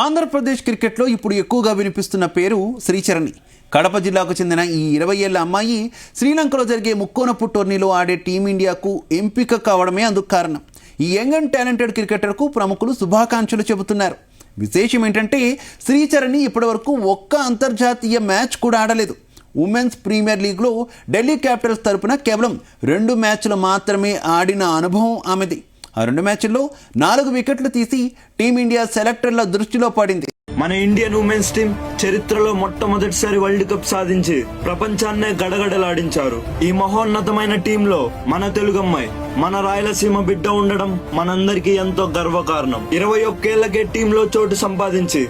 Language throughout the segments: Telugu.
ఆంధ్రప్రదేశ్ క్రికెట్లో ఇప్పుడు ఎక్కువగా వినిపిస్తున్న పేరు శ్రీచరణి. కడప జిల్లాకు చెందిన ఈ ఇరవై ఏళ్ళ అమ్మాయి శ్రీలంకలో జరిగే ముక్కోనపు టోర్నీలో ఆడే టీమిండియాకు ఎంపిక కావడమే అందుకు కారణం. ఈ యంగ్ అండ్ టాలెంటెడ్ క్రికెటర్కు ప్రముఖులు శుభాకాంక్షలు చెబుతున్నారు. విశేషం ఏంటంటే శ్రీచరణి ఇప్పటివరకు ఒక్క అంతర్జాతీయ మ్యాచ్ కూడా ఆడలేదు. ఉమెన్స్ ప్రీమియర్ లీగ్లో ఢిల్లీ క్యాపిటల్స్ తరపున కేవలం రెండు మ్యాచ్లు మాత్రమే ఆడిన అనుభవం ఆమెది. ఆ రెండు మ్యాచ్ల్లో నాలుగు వికెట్లు తీసి టీమిండియా సెలెక్టర్ల దృష్టిలో పడింది. మన ఇండియన్ ఉమెన్స్ టీం చరిత్రలో మొట్టమొదటిసారి వరల్డ్ కప్ సాధించి ప్రపంచాన్నే గడగడలాడించారు. ఈ మహోన్నతమైన టీంలో మన తెలుగమ్మాయి మన రాయలసీమ బిడ్డ ఉండడం మనందరికీ ఎంతో గర్వకారణం. ఇరవై ఒక్కేళ్ళకే టీంలో చోటు సంపాదించి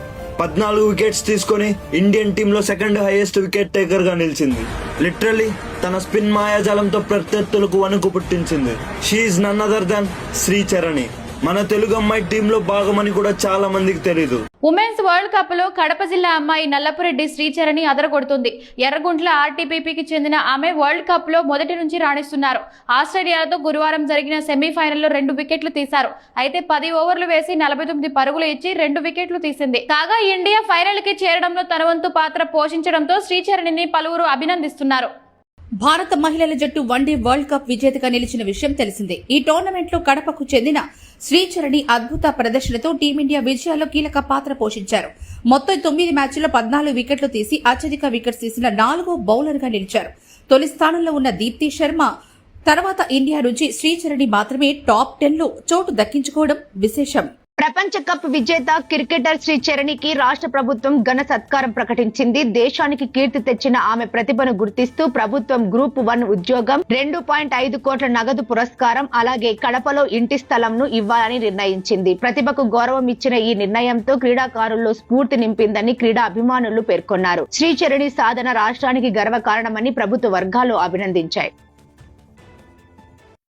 పద్నాలుగు వికెట్స్ తీసుకొని ఇండియన్ టీంలో సెకండ్ హైయెస్ట్ వికెట్ టేకర్గా నిలిచింది. లిటరలీ తన స్పిన్ మాయాజాలంతో ప్రత్యర్థులకు వణుకు పుట్టించింది. She none other than Shree Charani. మన తెలుగు అమ్మాయి టీంలో భాగమని కూడా చాలా మందికి తెలీదు. ఉమెన్స్ వరల్డ్ కప్లో కడప జిల్లా అమ్మాయి నల్లపురెడ్డి శ్రీచరణి అదరగొడుతుంది. ఎర్రగుంట్ల ఆర్టీపీపీకి చెందిన ఆమె వరల్డ్ కప్లో మొదటి నుంచి రాణిస్తున్నారు. ఆస్ట్రేలియాతో గురువారం జరిగిన సెమీఫైనల్లో రెండు వికెట్లు తీశారు. అయితే పది ఓవర్లు వేసి నలభై తొమ్మిది పరుగులు ఇచ్చి రెండు వికెట్లు తీసింది. కాగా ఇండియా ఫైనల్కి చేరడంలో తన వంతు పాత్ర పోషించడంతో శ్రీచరణిని పలువురు అభినందిస్తున్నారు. భారత మహిళల జట్టు వన్డే వరల్డ్ కప్ విజేతగా నిలిచిన విషయం తెలిసిందే. ఈ టోర్నమెంట్లో కడపకు చెందిన శ్రీచరణి అద్భుత ప్రదర్శనతో టీమిండియా విజయాల్లో కీలక పాత్ర పోషించారు. మొత్తం తొమ్మిది మ్యాచ్ల్లో పద్నాలుగు వికెట్లు తీసి అత్యధిక వికెట్స్ తీసిన నాలుగో బౌలర్గా నిలిచారు. తొలి స్థానంలో ఉన్న దీప్తి శర్మ తర్వాత ఇండియా నుంచి శ్రీచరణి మాత్రమే టాప్ టెన్లో చోటు దక్కించుకోవడం విశేషం. ప్రపంచ కప్ విజేత క్రికెటర్ శ్రీ చరణికి రాష్ట్ర ప్రభుత్వం ఘన సత్కారం ప్రకటించింది. దేశానికి కీర్తి తెచ్చిన ఆమె ప్రతిభను గుర్తిస్తూ ప్రభుత్వం గ్రూప్ వన్ ఉద్యోగం రెండు పాయింట్ ఐదు కోట్ల నగదు పురస్కారం అలాగే కడపలో ఇంటి స్థలంను ఇవ్వాలని నిర్ణయించింది. ప్రతిభకు గౌరవం ఇచ్చిన ఈ నిర్ణయంతో క్రీడాకారుల్లో స్ఫూర్తి నింపిందని క్రీడా అభిమానులు పేర్కొన్నారు. శ్రీచరణి సాధన రాష్ట్రానికి గర్వకారణమని ప్రభుత్వ వర్గాలు అభినందించాయి.